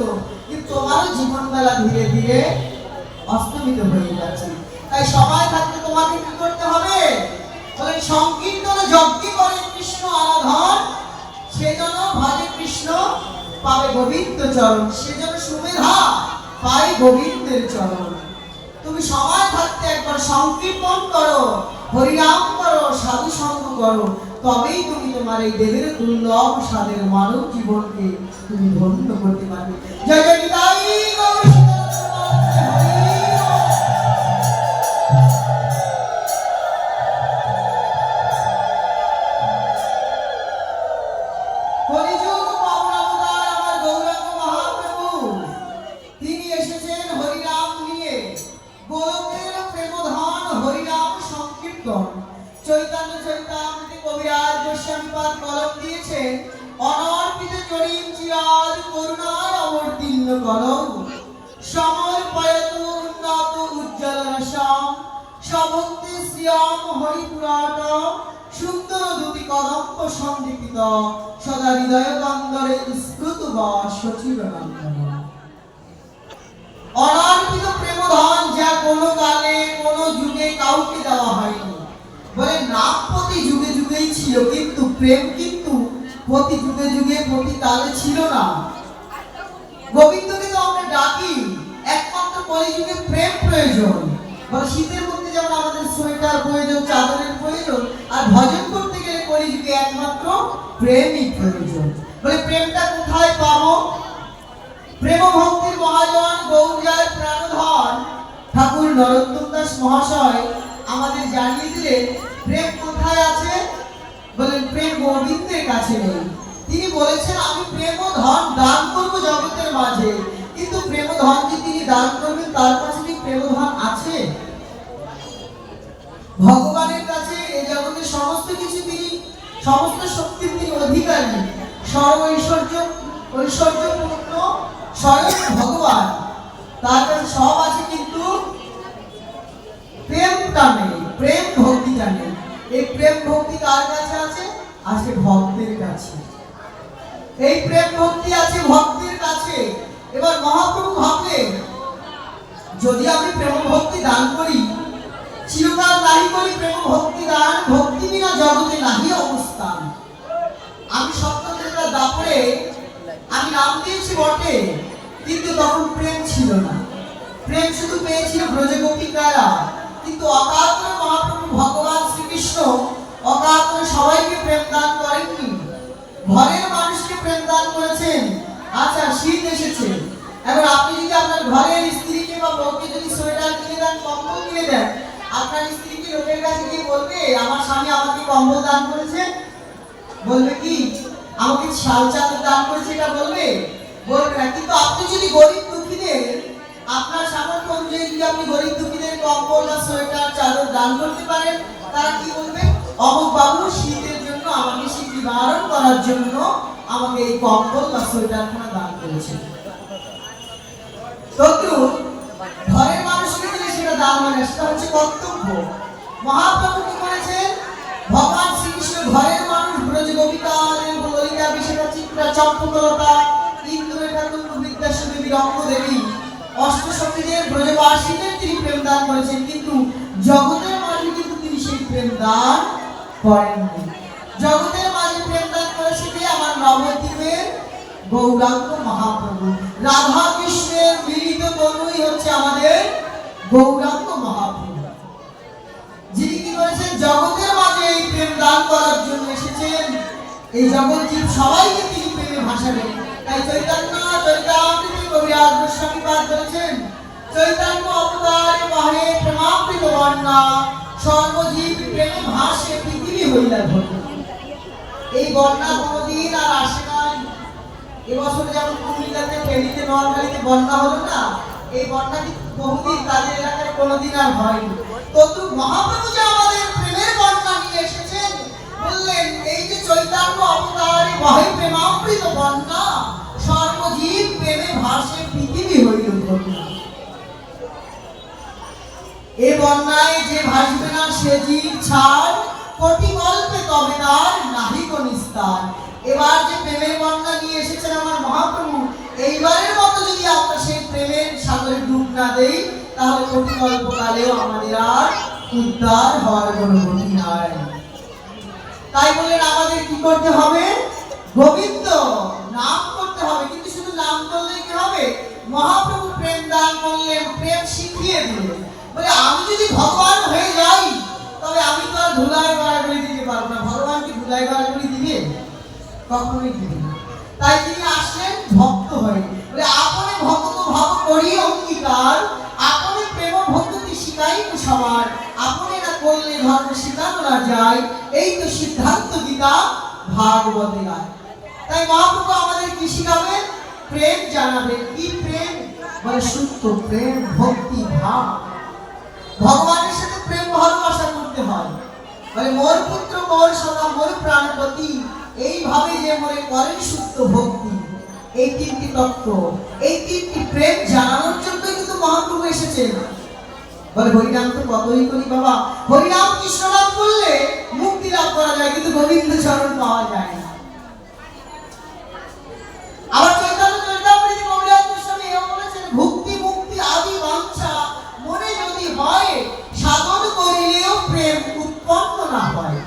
চলেছো কিন্তু তোমারও ধীরে ধীরে অস্তমিত হয়ে যাচ্ছে। তাই সময় থাকতে তোমাকে কি করতে হবে? বলে সংকীর্তন যজ্ঞ করে কৃষ্ণ আরাধন সেজন্য ভজে কৃষ্ণ পাবে গোবিন্দ চরণ সেজন্য সুমেধা পাই গোবিন্দের চরণ। তুমি সময় থাকতে একবার সংকীর্তন করো, হরিনাম করো সাধু সঙ্গ করো। তবেই তুমি তোমার এই দেবের দুর্লভ স্বাদের মানব জীবনকে তুমি ধন্য করতে পারবে। জয় জয় নিতাই চৈতন্য চৈতামৃতি কবিরাজ গোস্বামীপাদ কলম দিয়েছেন অনর্পিত জরিম চিরাজ করুণার অবতীর্ণ কলম। সময় পয়ত উন্নত উজ্জ্বল রসাম সভক্তি শ্রিয়াম হরিপুরাট সুন্দর দুটি কদম্ব সন্দীপিত সদা হৃদয় কন্দরে স্ফুত বা সচিব অনার্পিত প্রেমধন যা কোনো কালে, কোনো যুগে কাউকে দেওয়া হয়নি। বলে নাম প্রতি যুগে যুগেই ছিল কিন্তু, প্রেম কিন্তু প্রতি যুগে যুগে প্রতি কালে ছিল না। গোবিন্দকে তো আমরা ডাকি, একমাত্র কলিযুগে প্রেম প্রয়োজন। বলে, শীতের মধ্যে যেমন আমাদের সোয়েটার প্রয়োজন, চাদরের প্রয়োজন, আর ভজন করতে গেলে কলিযুগে একমাত্র প্রেমই প্রয়োজন। বলে, প্রেমটা কোথায় পাবো? প্রেম ভক্তির মহাজন গৌরজার প্রাণধন ঠাকুর নরোত্তম দাস মহাশয় আমাদের জানিয়ে দিলেন প্রেম কোথায় আছে? বলেন, প্রেম গোবিন্দের কাছে নেই। তিনি বলেছেন, আমি প্রেম ও ধন দান করব জগতের মাঝে। কিন্তু প্রেম ধন যে তিনি দান করবেন? তার কাছে কি প্রেম ধন আছে? ভগবানের কাছে এই জগতের সমস্ত কিছু তিনি, সমস্ত শক্তির তিনি অধিকারী। সর্ব ঐশ্বর্য ঐশ্বর্যপূর্ণ স্বয়ং ভগবান। তার কাছে সব আছে, কিন্তু প্রেমটা নেই প্রেম ভক্তিটা নেই এই প্রেম ভক্তি কার কাছে আছে? আছে ভক্তের কাছে। এই প্রেম ভক্তি আছে ভক্তের কাছে। এবার মহাপ্রভু ভাবলেন, যদি আমি প্রেম ভক্তি দান করি, চিরকাল নাহি করি প্রেম ভক্তি দান, ভক্তি বিনা জগতে নাহি অবস্থান আমি সপ্তমের দাপরে আমি নাম দিয়েছি বটে, কিন্তু তখন প্রেম ছিল না। প্রেম শুধু পেয়েছিল ব্রজ গোপিকারা কিন্তু অকাতরে মহাপ্রভু ভগবান শ্রীকৃষ্ণ অকাতরে সবাইকে প্রেম দান করেননি। ঘরের মানুষকে প্রেম দান করেছেন। আচ্ছা শীত এসেছে। এবার আপনি যদি আপনার ঘরের স্ত্রীকে বা বউকে যদি সোয়েটার কিনে দেন, কম্বল কিনে দেন, আপনার স্ত্রী কি লোকের কাছে গিয়ে বলবে, আমার স্বামী আমাকে কম্বল দান করেছে বলবে কি? আমাকে শাল চাদর দান করেছে এটা বলবে? বলবে না। কিন্তু আপনি যদি গরিব দুঃখীদের আপনার সামর্থ্য অনুযায়ী যদি আপনি গরিব দুঃখীদের কম্বল বা সোয়েটার, চাদর দান করতে পারেন, তারা কি বলবে? অমুক বাবু, শীতের জন্য আমাকে শীত নিবারণ করার জন্য আমাকে এই কম্বল বা সোয়েটারখানা দান করেছে। তদ্রু ঘরের মানুষকে দিলে সেটা দান হয় না, সেটা হচ্ছে কর্তব্য। মহাপ্রভু কি করেছেন, ভগবান শ্রীকৃষ্ণ ঘরের মানুষ, ব্রজ গোপিকাদের ললিতা বিশাখা চিত্রা চম্পকলতা ইন্দ্র ঠাকুর বিদ্যাসী দেবী রঙ্গদেবী অষ্টশক্তিদের ব্রজবাসীদের তিনি প্রেম দান করেছেন, কিন্তু জগতের মাঝে কিন্তু তিনি সেই প্রেম দান করেননি। জগতের মাঝে প্রেম দান করেছে আমার নবদ্বীপের গৌরাঙ্গ মহাপ্রভু, রাধা কৃষ্ণের মিলিত তনুই হচ্ছে আমাদের গৌরাঙ্গ মহাপ্রভু। যিনি কি করেছেন? জগতের মাঝে এই প্রেম দান করার জন্য এসেছেন। এই জগৎ সবাইকে তিনি প্রেমে ভাসাবেন তাই চৈতন্য চৈতামৃতি কবিরাজ গোস্বামী পাঠ করেছেন। চৈতন্য অবতারে বাহে প্রেমামৃত বন্যা সর্বজীব প্রেমে ভাসে পৃথিবী হইলা ভর্তি এই বন্যা কোনোদিন আর আসে নাই। এবছরে যেমন কুমিল্লাতে ফেরিতে নোয়াখালীতে বন্যা হলো না, এই বন্যা কিন্তু বহুদিন তাদের এলাকায় কোনোদিন আর হয়নি। ততু মহাপ্রভু যে আমাদের বললেন, এই যে চৈতন্য অবতারে বহে প্রেমামৃত বন্যা, সর্বজীব প্রেমে ভাসে পৃথিবী হইল এ বন্যায় যে ভাসবে না সে জীব ছাড় কোটি গল্পে তবে তার নাহিক নিস্তার। এবার যে প্রেমের বন্যা নিয়ে এসেছেন আমার মহাপ্রভু, এইবারের মতো না দেই, তাহলে কোটি কল্পকালেও আমাদের আর উদ্ধার হওয়ার কোনো গতি নাই। তাই বলেন আমাদের কি করতে হবে? গোবিন্দ নাম করতে হবে। কিন্তু শুধু নাম করলে কি হবে? মহাপ্রভু প্রেম দান করলেন প্রেম শিখিয়ে দিলেন বলে, আমি যদি ভগবান হয়ে যাই, তবে আমি তো আর ধুলাই গড়াগড়ি দিতে পারব না। ভগবান কি ধুলাই গড়াগড়ি দিবে? কখনোই দিবে তাই তিনি আসলেন ভক্ত হয়ে। বলে, আপনি ভক্ত ভাব করি অঙ্গীকার আপনি প্রেম ভক্তি শিখাই সবার। ধর্ম শিখানো না যায়, এই তো সিদ্ধান্ত গীতা ভাগবতে গায় তাই মহাপ্রভু আমাদের কি শিখাবেন প্রেম জানাবেন কি প্রেম? বলে, শুদ্ধ প্রেম, ভক্তি, ভাব। ভগবানের সাথে প্রেম ভালোবাসা করতে হয়। মানে মোর পুত্র, মোর সদা, মোর প্রাণপতি, এইভাবে যে মনে করেন শুদ্ধ ভক্তি, এই তিনটি তত্ত্ব, এই তিনটি প্রেম জানানোর জন্য কিন্তু মহাপ্রভু এসেছেন। বলে, হরিনাম তো কতই করি বাবা? হরিনাম কৃষ্ণ নাম করলে মুক্তি লাভ করা যায়? কিন্তু গোবিন্দ চরণ পাওয়া যায় না। আবার চৈতন্য চরিতামৃতি কবিরাজ গোস্বামী এও বলেছেন, ভক্তি, মুক্তি, আদি, বাঞ্ছা, মনে যদি হয়, সাধন করিলেও প্রেম উৎপন্ন না হয়।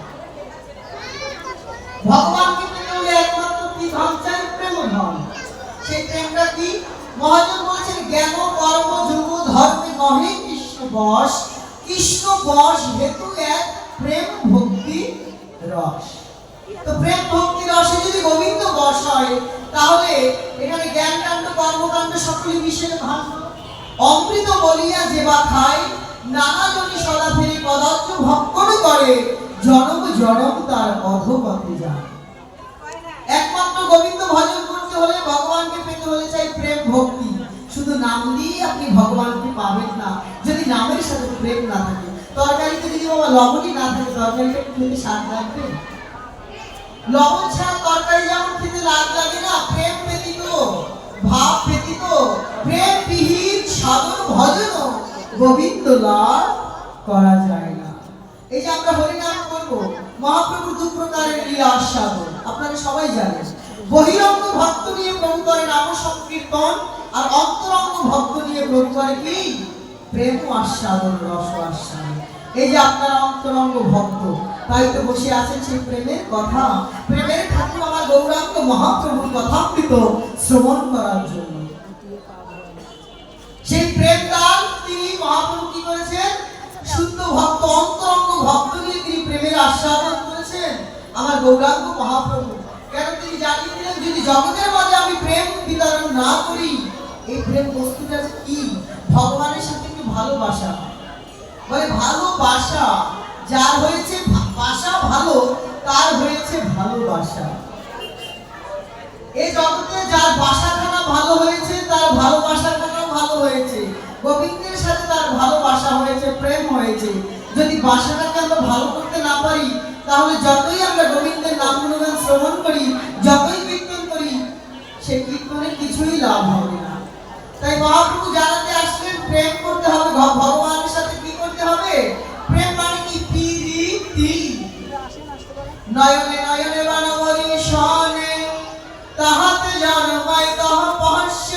ভগবানকে পেতে হলে একমাত্র কি ভাবছেন প্রেম ধন সেই প্রেমটা কি? মহাজন বলেছেন, জ্ঞান, কর্ম, যোগ, ধর্মে, নহে বশ কৃষ্ণ বশ হেতু এক প্রেম ভক্তি রস। তো প্রেম ভক্তি রসে যদি গোবিন্দ বশ হয়, তাহলে এখানে জ্ঞান কাণ্ড কর্মকাণ্ড সকলে মিশে ভাগ। অমৃত বলিয়া যে বা খায়, নানা জনি সদা ফেরি পদার্থ ভক্ষণ করে, জনম জনম তার অধপথে যায় একমাত্র গোবিন্দ ভজন করতে হলে ভগবানকে পেতে হলে চাই প্রেম ভক্তি। শুধু নাম দিয়ে আপনি ভগবানকে পাবেন না। যদি নামের সাথে প্রেম না থাকে, তরকারিতে যদি বাবা লবণই না থাকে, তরকারিটা একটু খেতে স্বাদ লাগবে? লবণ ছাড়া তরকারি যেমন খেতে লাগ লাগে না, প্রেম ব্যতীত, ভাব ব্যতীত, প্রেম বিহীন সাধন ভজন গোবিন্দ লাভ করা যায় না। এই যে আমরা হরিনাম করব, মহাপ্রভু দু প্রকারের লীলা আস্বাদন, আপনারা সবাই জানেন। বহিরঙ্গ ভক্ত নিয়ে প্রভু করে নাম সংকীর্তন আর অন্তরঙ্গ ভক্ত নিয়ে প্রভু করে কি? প্রেম আস্বাদন রস আস্বাদন এই যে আপনারা অন্তরঙ্গ ভক্ত, তাই তো বসে আছেন সেই প্রেমের কথা। প্রেমের ঠাকুর আমার গৌরাঙ্গ মহাপ্রভুর কথামৃত শ্রবণ করার জন্য। সেই প্রেম দান তিনি মহাপ্রভু কি করেছেন? শুদ্ধ ভক্ত, অন্তরঙ্গ ভক্ত নিয়ে তিনি প্রেমের আস্বাদন করেছেন। আমার গৌরাঙ্গ মহাপ্রভু, কেন তিনি জানিয়ে দিলেন, যদি জগতের মাঝে আমি প্রেম বিতরণ না করি এই প্রেম বস্তুটা কি? ভগবানের সাথে একটু ভালোবাসা বলে ভালোবাসা যার হয়েছে বাসা ভালো, তার হয়েছে ভালোবাসা এই জগতে যার বাসাখানা ভালো হয়েছে, তার ভালোবাসাখানা ভালো হয়েছে। গোবিন্দের সাথে তার ভালোবাসা হয়েছে, প্রেম হয়েছে। যদি বাসাটাকে আমরা ভালো করতে না পারি, তাহলে যতই আমরা গোবিন্দের নাম গুণগান শ্রবণ করি, যতই কীর্তন করি, সে কীর্তনে কিছুই লাভ হবে তাই মহাপ্রভু জানাতে আসলেন, প্রেম করতে হবে ভগবানের সাথে কি করতে হবে? প্রেম মানে কি? প্রীতি। নয়নে নয়নে বানবরী সনে, তাহাতে জন্মায় তহ পহশিল্পী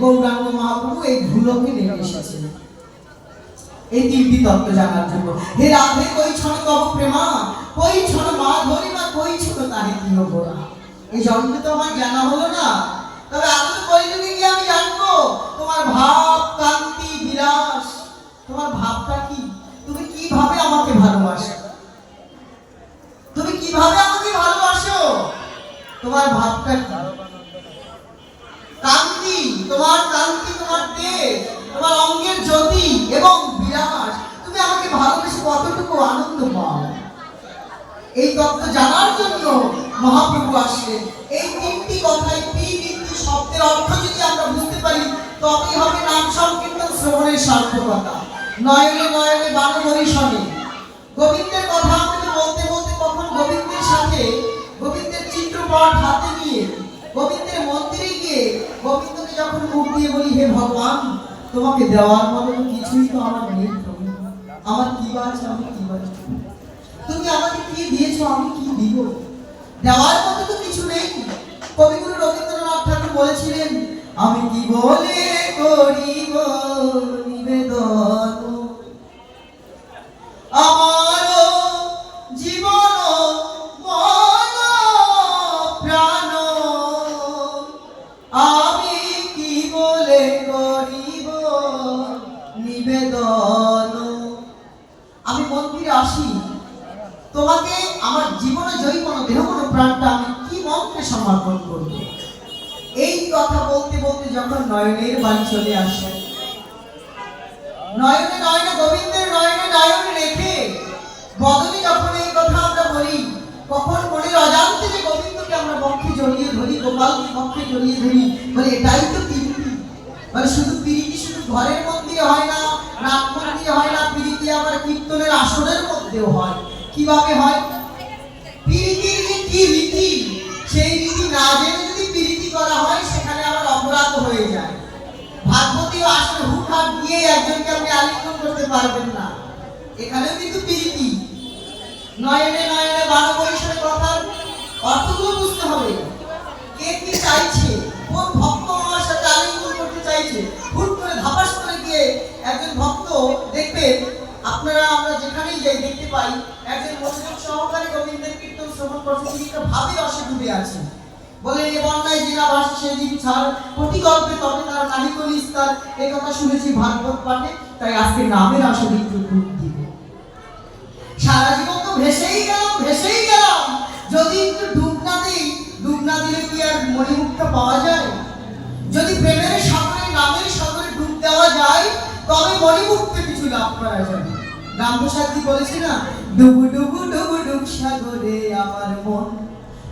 গৌরাঙ্গ মহাপ্রভু এই ভুলোকে নেমে এসেছেন এই তিনটি তত্ত্ব জানার জন্য। হে রাধে, কই ছন তব প্রেমা? কই ছন মা ধরি না কই ছন তাহে কি গোরা এই জন্মে তো আমার জানা হলো না। তবে এখন কলিযুগে গিয়ে আমি জানব? তোমার ভাব কান্তি বিলাস তোমার ভাবটা কি? তুমি কীভাবে আমাকে ভালোবাসো? তুমি কীভাবে আমাকে ভালোবাসো? তোমার ভাবটা কি? কান্তি, তোমার কান্তি, তোমার তেজ, তোমার অঙ্গের জ্যোতি এবং বিরাজ তুমি আমাকে ভালোবেসে কতটুকু আনন্দ পাও? এই তত্ত্ব জানার জন্য মহাপ্রভু আসলেন। এই তিনটি কথাই বৃত্তি শব্দের অর্থ যদি আমরা বুঝতে পারি, তবেই হবে নাম সংকীর্তন শ্রবণের সার্থকতা। নয়নে নয়নে বানবরী শনে যখন মুখ দিয়ে বলি, হে ভগবান, তোমাকে দেওয়ার কিছুই তো আমার নেই আমার কি আমি কি তুমি আমাকে কি দিয়েছ, আমি কি দিব? দেওয়ার মতো তো কিছু নেই। কবিগুরু রবীন্দ্রনাথ ঠাকুর বলেছিলেন, আমি কি বলে করিব নিবেদন? আমার আসি তোমাকে আমার জীবনে জয়ী কোনো দেহ কোনো প্রাণটা আমি কি মন্ত্রে সমর্পণ করব? এই কথা বলতে বলতে যখন নয়নের বাণী চলে আসে, নয়নে নয়নে গোবিন্দের নয়নে নয়নে রেখে বদলে যখন এই কথা আমরা বলি, কখন মনের অজান্তে যে গোবিন্দকে আমরা বক্ষে জড়িয়ে ধরি, গোপালকে বক্ষে জড়িয়ে ধরি, বলে এটাই তো প্রীতি মানে শুধু প্রীতি শুধু ঘরের মন্দিরে হয় না নাট মন্দিরে হয় না প্রীতি আবার কীর্তনের আসরের মধ্যেও হয়? কীভাবে হয়? প্রীতির যে কি রীতি, সেই রীতি না জেনে যদি প্রীতি করা হয়, সেখানে আবার অপরাধ হয়ে যায়। ভাগবতীয় আসলে হুটহাট গিয়ে একজনকে আপনি আলিঙ্গন করতে পারবেন না। এখানেও কিন্তু প্রীতি। নয়নে নয়নে বারো পরিসরের কথার অর্থগুলো বুঝতে হবে। কে কি চাইছে? কোন ভক্ত আমার সাথে আলিঙ্গন করতে চাইছে? হুট করে ধাপাস করে গিয়ে একজন ভক্ত দেখবেন আপনারা, আমরা যেখানেই যাই দেখতে পাই, একজন মনোযোগ সহকারে গোবিন্দের কীর্তন শ্রবণ করছে তিনি একটা ভাবে রসে ডুবে আছেন বলে, এ বন্যায় জিনা ভাসে সে জীব ছাড়। কোটি গল্পে তবে তার নারী কলিস্তার এই কথা শুনেছি ভাগবত পাঠে, তাই আজকে নামের আসলে একটু দিব সারা জীবন তো ভেসেই গেলাম ভেসেই গেলাম। যদি একটু ডুব না দিই, ডুব না দিলে কি আর মণিমুক্তা পাওয়া যায়? যদি প্রেমের সাগরে, নামের সাগরে ডুব দেওয়া যায়, তবে মণিমুক্তে কিছু লাভ করা যাবে। রামপ্রসাদজি বলেছে না ডুবু ডুবু ডুবু ডুব সাগরে আমার মন।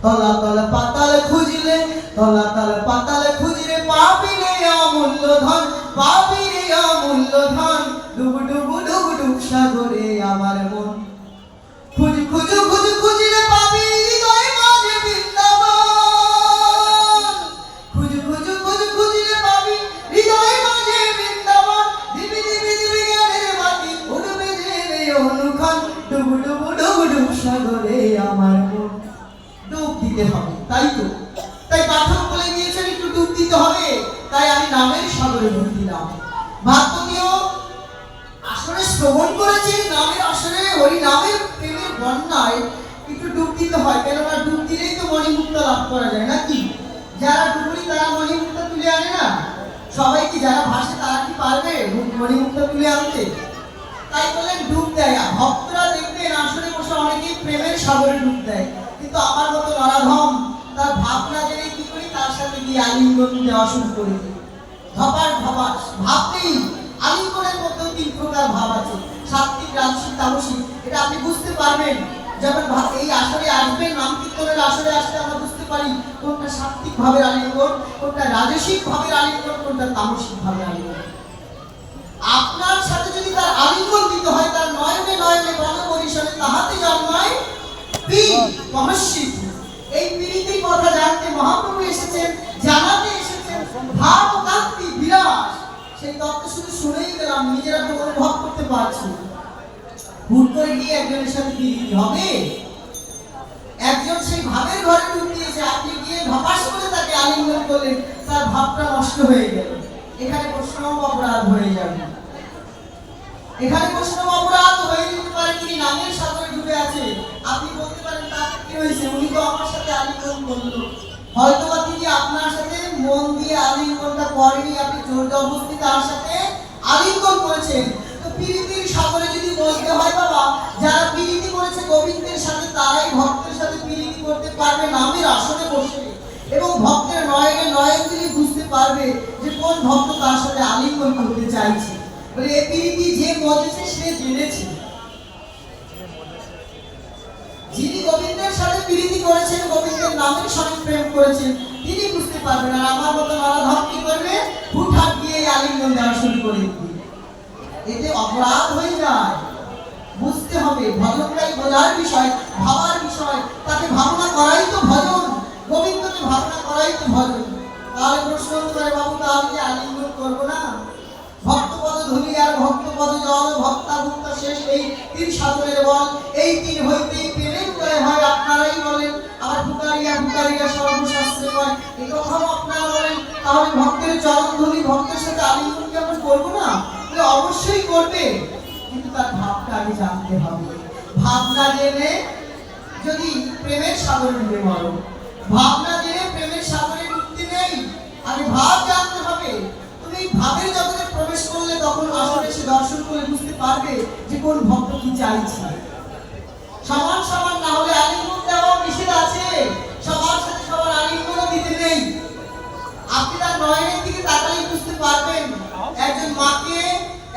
তলা তলা পাতাল খুঁজলে, তলা তলা পাতাল খুঁজলে পাবি রে অমূল্য ধন পাবি রে অমূল্য ধন ডুবু ডুবু ডুবু ডুব সাগরে আমার মন। ভা- এই আসরে আসবেন নাম কীর্তনের আসরে আসলে আমরা বুঝতে পারি কোনটা সাত্বিক ভাবের আলিঙ্গন, কোনটা রাজসিক ভাবের আলিঙ্গন, কোনটা তামসিক ভাবের আলিঙ্গন। আপনার সাথে যদি তার আলিঙ্গন দিতে হয়, তার নয়নে নয়নে পরিসরে তাহাতে জন্মায় মহর্ষি। এই পীড়িতির কথা জানতে মহাপ্রভু এসেছেন, জানাতে এসেছেন ভাব কান্তি বিরাজ সেই তত্ত্ব শুধু শুনেই গেলাম, নিজেরা তো অনুভব করতে পারছি না। করে গিয়ে একজনের সাথে পীড়িতি হবে? একজন সেই ভাবের ঘরে ডুব দিয়েছে, আপনি গিয়ে ধপাস করে তাকে আলিঙ্গন করলেন, তার ভাবটা নষ্ট হয়ে গেল। এখানে প্রশ্ন অপরাধ হয়ে যাবে। এখানে প্রশ্ন অপরাধ হয়ে যেতে পারে তিনি নামের সাগরে ডুবে আছে। আপনি বলতে পারেন তার কি হয়েছে? উনি তো আমার সাথে আলিঙ্গন করল। হয়তো বা তিনি আপনার সাথে মন দিয়ে আলিঙ্গনটা করেনি, আপনি জোর জবরদস্তি তার সাথে আলিঙ্গন করেছেন। পীড়িতির সাগরে যদি বলতে হয় বাবা, যারা পীড়িতি করেছে গোবিন্দের সাথে, তারাই ভক্তের সাথে পীড়িতি করতে পারবে নামের আসনে বসে। এবং ভক্তের নয়নে নয়ন দিলে বুঝতে পারবে যে কোন ভক্ত তার সাথে আলিঙ্গন করতে চাইছে। বলে, এ প্রীতি যে মজেছে, সে জেনেছে। যিনি গোবিন্দের সাথে প্রীতি করেছেন, গোবিন্দের নামের সঙ্গে প্রেম করেছেন, তিনি বুঝতে পারবেন। আর আমার মতো নারাধম কি করবে? গিয়ে এই আলিঙ্গন দেওয়া শুরু করে দিবে। এতে অপরাধ হয়ে যায়। বুঝতে হবে ভজনটাই বোঝার বিষয়, ভাবার বিষয়। তাকে ভাবনা করাই তো ভজন, গোবিন্দকে ভাবনা করাই তো ভজন। তাহলে প্রশ্ন পারে বাবু তাহলে আলিঙ্গন করব না? ভক্তপদ ধুলি আর ভক্তপদ জল, ভক্তা ভক্তা শেষ এই তিন বল। এই তিন হইতেই প্রেমের করে হয়, আপনারাই বলেন। আবার ফুকারিয়া ফুকারিয়া সর্বশাস্ত্রে হয় এই কথাও আপনারা বলেন। তাহলে ভক্তের চরণ ধুলি ভক্তের সাথে আলিঙ্গন অবশ্যই করবে, কিন্তু তার ভাবটা আগে জানতে হবে। ভাবনা জেনে যদি প্রেমের সাগরে ডুবে মরো, ভাবনা জেনে প্রেমের সাগরে ডুবতে নেই আগে ভাব জানতে হবে। তুমি ভাবের জগতে প্রবেশ করলে তখন আসলে সে দর্শন করে বুঝতে পারবে যে কোন ভক্ত কি চাইছে। সমান সমান না হলে আলিঙ্গন দেওয়া নিষেধ আছে। সবার সাথে সবার আলিঙ্গনও দিতে নেই। আপনি তার নয়নের দিকে তাকালেই বুঝতে পারবেন, একজন মাকে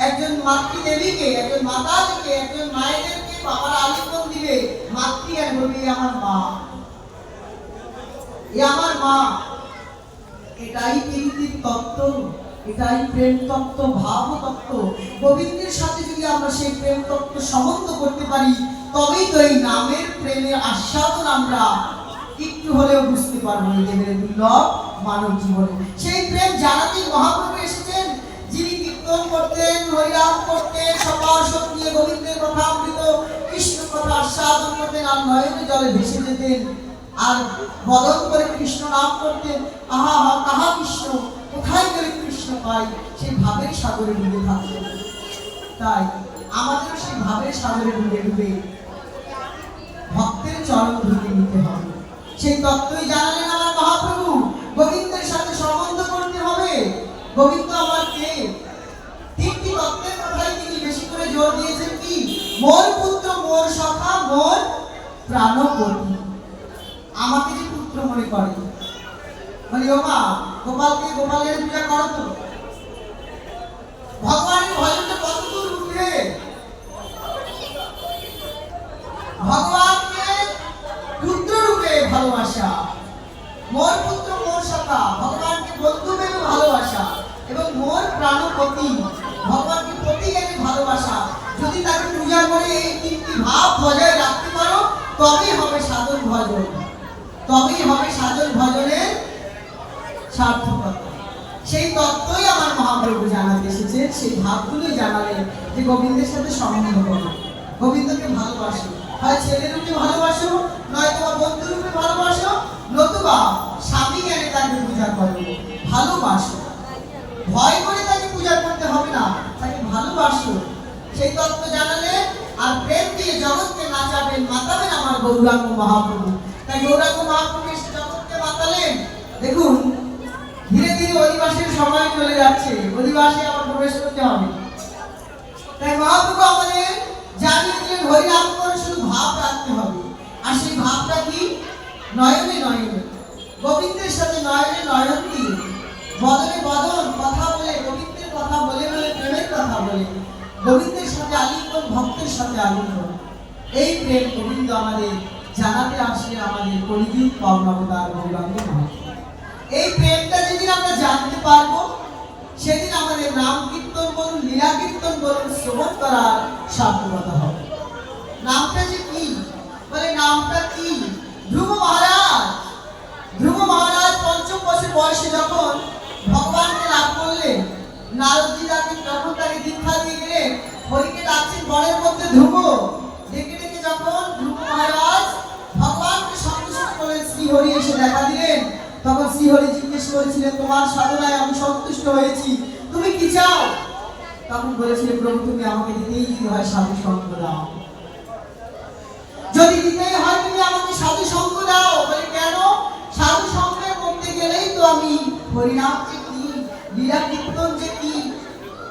একজন মাতৃ দেবীকে একজন মাতাজিকে, একজন মায়েদেরকে বাবার আলিঙ্গন দিবে মাতৃ আর বলবে আমার মা। আমার মা। এটাই প্রীতির তত্ত্ব, এটাই প্রেম তত্ত্ব, ভাব তত্ত্ব। গোবিন্দের সাথে যদি আমরা সেই প্রেম তত্ত্ব সম্বন্ধ করতে পারি, তবেই তো এই নামের প্রেমের আস্বাদন আমরা একটু হলেও বুঝতে পারব এই দেবের দুর্লভ মানব জীবনে। সেই প্রেম জানাতেই মহাপ্রভু কীর্তন করতেন হরিনাম করতেন সব নিয়ে গোবিন্দের কথা অমৃত কৃষ্ণ কথা আস্বাদন করতেন আর নয়নে জলে ভেসে যেতেন। আর বদন করে কৃষ্ণ নাম করতেন, আহা আহা, কাহা কৃষ্ণ, কোথায় গেলে কৃষ্ণ পাই? সেই ভাবের সাগরে ডুবে থাকতেন। তাই আমাদের সেই ভাবের সাগরে ডুবে ডুবে ভক্তের চরণ ধুতে নিতে হবে। সেই তত্ত্বই জানালেন আমার মহাপ্রভু, গোবিন্দের সাথে সম্বন্ধ করতে হবে। গোবিন্দ আমার কে? তিনটি তত্ত্বের কথাই তিনি বেশি করে জোর দিয়েছেন কি? মোর পুত্র, মোর সখা, মোর প্রাণপতি। আমাকে যে পুত্র মনে করে? মানে ও গোপালকে গোপালের পূজা করো তো। ভগবানের ভজনটা কত দূর উঠবে? ভগবানকে পুত্র রূপে ভালোবাসা। মোর পুত্র, মোর সখা, ভগবানকে বন্ধু ভালোবাসা এবং মোর প্রাণপতি। ভালোবাসা। যদি তাকে পূজা করে এই তিনটি ভাব বজায় রাখতে পারো, তবেই হবে সাধন ভজন। তবেই হবে সাধন ভজনের সার্থকতা। সেই তত্ত্বই আমার মহাপ্রভু জানাতে এসেছে সেই ভাবগুলোই জানালেন যে গোবিন্দের সাথে সম্বন্ধ করো। গোবিন্দকে ভালোবাসো। হয় ছেলে রূপে ভালোবাসো নয় তোমার বন্ধু রূপে ভালোবাসো, নতুবা স্বামী জ্ঞানে তাকে পূজা করো। ভালোবাসো। ভয় করে তাকে পূজা করতে হবে না তাকে ভালোবাসো সেই তত্ত্ব জানালে আর প্রেম দিয়ে জগৎকে নাচাবেন মাতাবেন আমার গৌরাঙ্গ মহাপ্রভু। তাই গৌরাঙ্গ মহাপ্রভু এসে জগৎকে মাতালেন দেখুন, ধীরে ধীরে অধিবাসের সময় চলে যাচ্ছে। অধিবাসে আবার প্রবেশ করতে হবে। তাই মহাপ্রভু আমাদের জানিয়ে দিলেন, হরিনাম করে শুধু ভাব রাখতে হবে। আর সেই ভাবটা কি? নয়নে নয়নে। গোবিন্দের সাথে নয়নে নয়ন দিয়ে। বদনে বদন কথা বলে, গোবিন্দের কথা বলে বলে, প্রেমের কথা বলে। গোবিন্দের সাথে আলিঙ্গন, ভক্তের সাথে আলিঙ্গন। এই প্রেম গোবিন্দ আমাদের জানাতে আসে, আমাদের কলিযুগ কর্মাবতার গৌরাঙ্গ এই প্রেমটা যেদিন আমরা জানতে পারব, সেদিন আমাদের নাম কীর্তন বলুন, লীলা কীর্তন বলুন, শ্রবণ করার সার্থকতা হবে। নামটা যে কি? বলে নামটা কি? ধ্রুব মহারাজ। ধ্রুব মহারাজ পঞ্চম বছর বয়সে যখন ভগবানকে লাভ করলেন নারদজি তাকে যখন তাকে বনের মধ্যে ধ্রুব ডেকে ডেকে যখন ধ্রুব মহারাজ ভগবানকে সন্তুষ্ট করলেন শ্রীহরি এসে দেখা দিলেন। তখন শ্রীহরি জিজ্ঞেস করেছিলেন, তোমার সাধনায় আমি সন্তুষ্ট হয়েছি, তুমি কি চাও? তখন বলেছিলেন প্রভু, তুমি আমাকে দিতেই যদি হয় সাধু সঙ্গ দাও। যদি দিতেই হয়, তুমি আমাকে সাধু সঙ্গ দাও। বলে, কেন? সাধু সঙ্গে করতে গেলেই তো আমি হরিনাম যে কি, লীলা কীর্তন যে কি,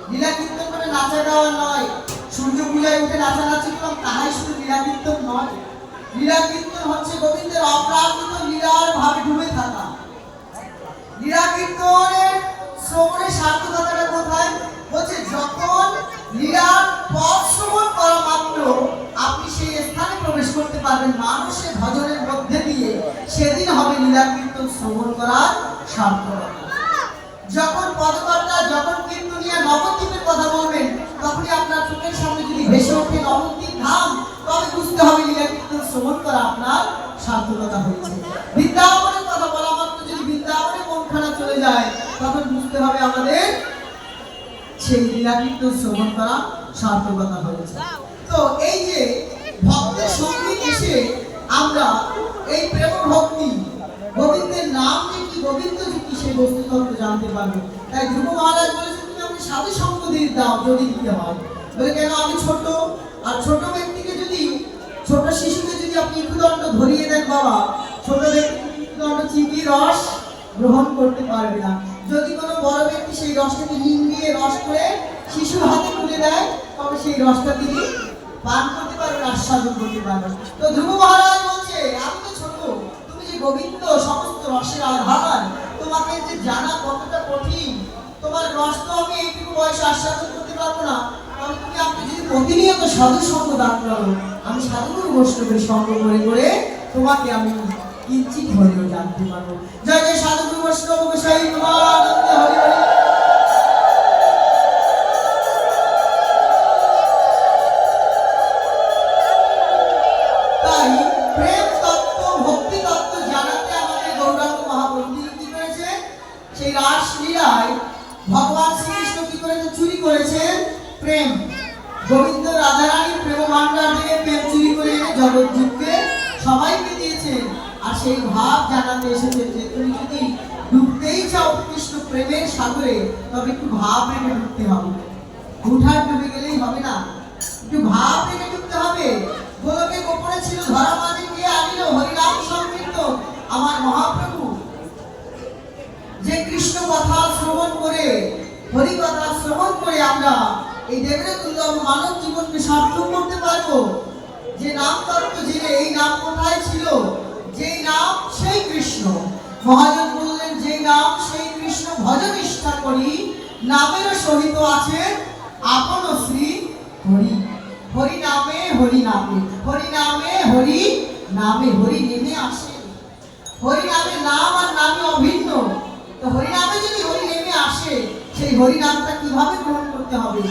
লীলা কীর্তন মানে নাচা গাওয়া নয়। সূর্য পূজায় উঠে নাচানাচি করলাম, তাহাই শুধু লীলা কীর্তন নয়। লীলা কীর্তন হচ্ছে গোবিন্দের অপ্রাকৃত লীলার ভাবে ডুবে থাকা। লীলা কীর্তনের শ্রবণের সার্থকতাটা কোথায়? বলছে যখন লীলার পথ শ্রবণ করা মাত্র আপনি সেই স্থানে প্রবেশ করতে পারবেন, মানুষের ভজনের মধ্যে দিয়ে সেদিন হবে লীলা কীর্তন শ্রবণ করার সার্থকতা। যখন পদকর্তা যখন কীর্তনিয়া, নবদ্বীপের কথা তখনই আপনার চোখের সামনে যদি ভেসে ওঠে নবদ্বীপ ধাম তবে বুঝতে হবে লীলা কীর্তন শ্রবণ করা আপনার সার্থকতা হয়েছে। বৃন্দাবনের কথা বলা মাত্র যদি বৃন্দাবনে মনখানা চলে যায়, তখন বুঝতে হবে আমাদের সেই লীলা কীর্তন শ্রবণ করা সার্থকতা হয়েছে। তো এই যে ভক্তের সংগীত এসে আমরা এই প্রেম ভক্তি, গোবিন্দের নাম যে কি গোবিন্দ যে সেই বস্তুতত্ত্ব জানতে পারব। তাই ধ্রুব মহারাজ বলেছেন, তুমি আমাকে সাধু সঙ্গ দিয়ে দাও, যদি দিতে হয়। বলে কেন আমি ছোট, আর ছোট ব্যক্তিকে যদি, ছোট শিশুকে যদি আপনি ইকুদণ্ড ধরিয়ে দেন বাবা, ছোট ব্যক্তি ইকুদণ্ড চিবিয়ে রস গ্রহণ করতে পারবে না। যদি কোনো বড় ব্যক্তি সেই রসটাকে হিম দিয়ে রস করে শিশুর হাতে তুলে দেয়, তবে সেই রসটা তিনি পান করতে পারবেন, আস্বাদন করতে পারবেন। তো ধ্রুব মহারাজ বলছে, আমি তো ছোট, তুমি যে গোবিন্দ, সমস্ত রসের আধার, তোমাকে যে জানা কতটা কঠিন, তোমার রস তো আমি এইটুকু বয়সে আস্বাদন করতে পারব না। প্রতিনিয়ত সাধু সঙ্গ দান করো আমি সাধুগুরু বৈষ্ণবের সঙ্গ করে করে তোমাকে আমি কিঞ্চিত হলেও জানতে পারব। জয় জয় সাধুগুরু বৈষ্ণব গোসাই তোমার হরি হরি। সেই রাস লীলায় ভগবান শ্রীকৃষ্ণ কি করেছে? চুরি করেছেন। প্রেম। গোবিন্দ রাধারানীর প্রেম ভান্ডার থেকে প্রেম চুরি করে এনে জগৎজীবকে সবাইকে দিয়েছেন আর সেই ভাব জানাতে এসেছে যে তুমি যদি ডুবতেই চাও কৃষ্ণ প্রেমের সাগরে, তবে একটু ভাব রেখে ডুবতে হবে। হুঠার ডুবে গেলেই হবে না। একটু ভাব রেখে ডুবতে হবে। গোলকে গোপনে ছিল ধরা মানে কে আনিল হরিনাম সংকীর্তন আমার মহাপ্রভু। যে কৃষ্ণ কথা শ্রবণ করে, হরি কথা শ্রবণ করে আমরা এই দেবের দুর্লভ মানব জীবনকে সার্থক করতে পারব। যে নাম তত্ত্ব জেনে এই নাম কোথায় ছিল? যে নাম সেই কৃষ্ণ। মহাজন বললেন যে নাম সেই কৃষ্ণ ভজ নিষ্ঠা করি নামের সহিত আছে আপন শ্রী হরি। হরি নামে হরি নামে হরি নামে হরি নামে, হরি নেমে আসে। হরি নামে নাম আর নামে অভিন্ন। তো হরি নামে যদি হরি নেমে আসে, সেই হরি নামটা কীভাবে গ্রহণ করতে হবে।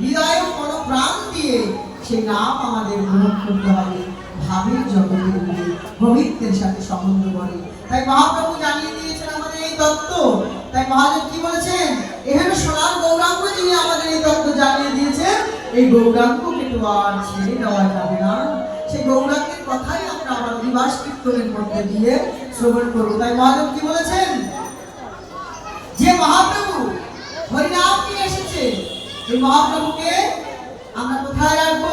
হৃদয়ে কোনো প্রাণ দিয়ে সেই নাম আমাদের গ্রহণ করতে হবে। ভাবের জগতে দিয়ে প্রবৃত্তের সাথে সম্বন্ধ করে। তাই মহাপ্রভু জানিয়ে দিয়েছেন আমাদের এই তত্ত্ব। তাই মহাদেব কি বলেছেন? এখানে সোনার গৌরাঙ্গ যিনি আমাদের এই তত্ত্ব জানিয়ে দিয়েছেন, এই গৌরাঙ্গকে তো আর ছেড়ে দেওয়া যাবে না। সেই গৌরাঙ্গের কথাই আমরা আমার অধিবাস কীর্তনের মধ্যে দিয়ে শ্রবণ করব। তাই মহাদেব কি বলেছেন? যে মহাপ্রভু হরিনাম নিয়ে এসেছে। এই মহাপ্রভুকে আমরা কোথায় রাখব?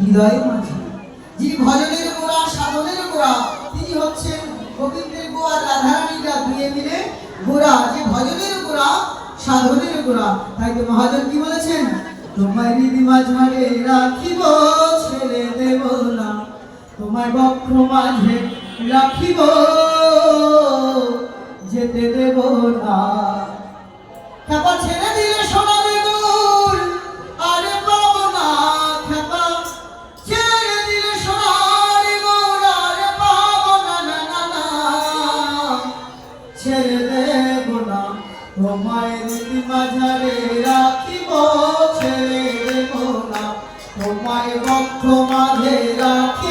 হৃদয়ের মাঝে। ভজনের গোড়া, সাধনের গোড়া, তিনি হচ্ছেন গোবিন্দের গোড়া, রাধারানীরা দুয়ে মিলে গোড়া, যে ভজনের গোড়া, সাধনের গোড়া। তাই তো মহাজন কি বলেছেন? তোমায় হৃদি মাঝারে রাখিব, ছেড়ে দেব না। তোমায় বক্ষ মাঝে রাখিব, যেতে দেব না। খেপা ছেড়ে দিলে সোনারে গুল আরে পাবো না খেপা ছেড়ে দিলে সোনারে গুল আরে না না ছেড়ে দেব না, তোমায় রীতি মাঝারে রাখিব। না, তোমায় বক্ষ মাঝে রাখিব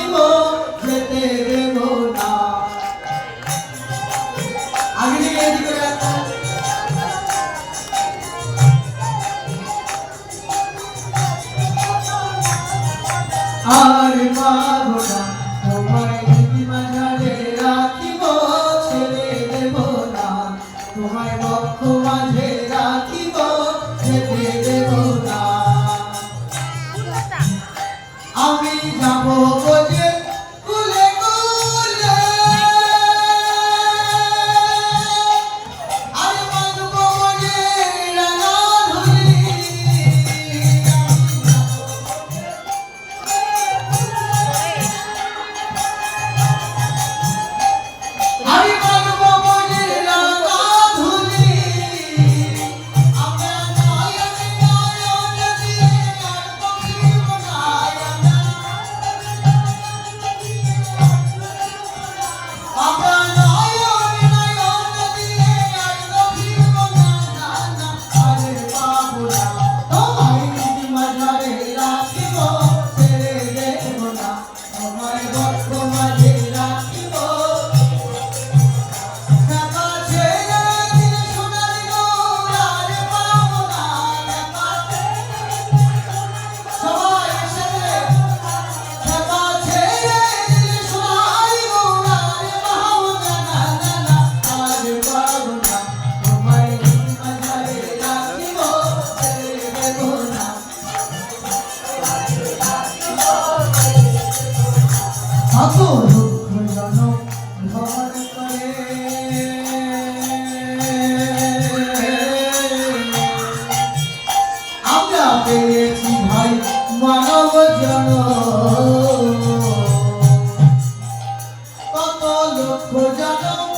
follow